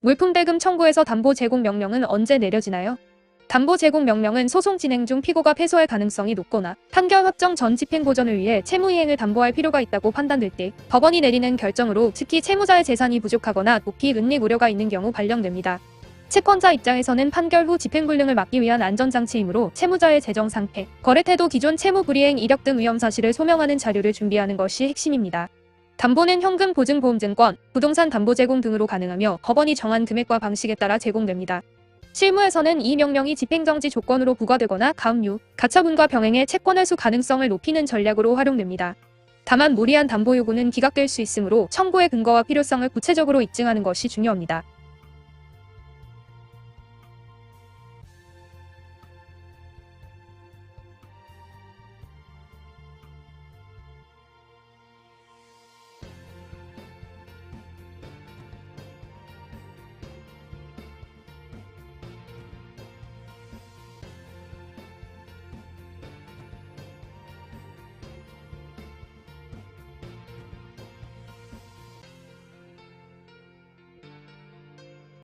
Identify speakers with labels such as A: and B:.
A: 물품 대금 청구에서 담보 제공 명령은 언제 내려지나요? 담보 제공 명령은 소송 진행 중 피고가 패소할 가능성이 높거나 판결 확정 전 집행 보전을 위해 채무 이행을 담보할 필요가 있다고 판단될 때 법원이 내리는 결정으로 특히 채무자의 재산이 부족하거나 높이 은닉 우려가 있는 경우 발령됩니다. 채권자 입장에서는 판결 후 집행불능을 막기 위한 안전장치이므로 채무자의 재정 상태, 거래 태도 기존 채무 불이행 이력 등 위험 사실을 소명하는 자료를 준비하는 것이 핵심입니다. 담보는 현금 보증 보험증권, 부동산 담보 제공 등으로 가능하며 법원이 정한 금액과 방식에 따라 제공됩니다. 실무에서는 이 명령이 집행정지 조건으로 부과되거나 가압류, 가처분과 병행해 채권 회수 가능성을 높이는 전략으로 활용됩니다. 다만 무리한 담보 요구는 기각될 수 있으므로 청구의 근거와 필요성을 구체적으로 입증하는 것이 중요합니다.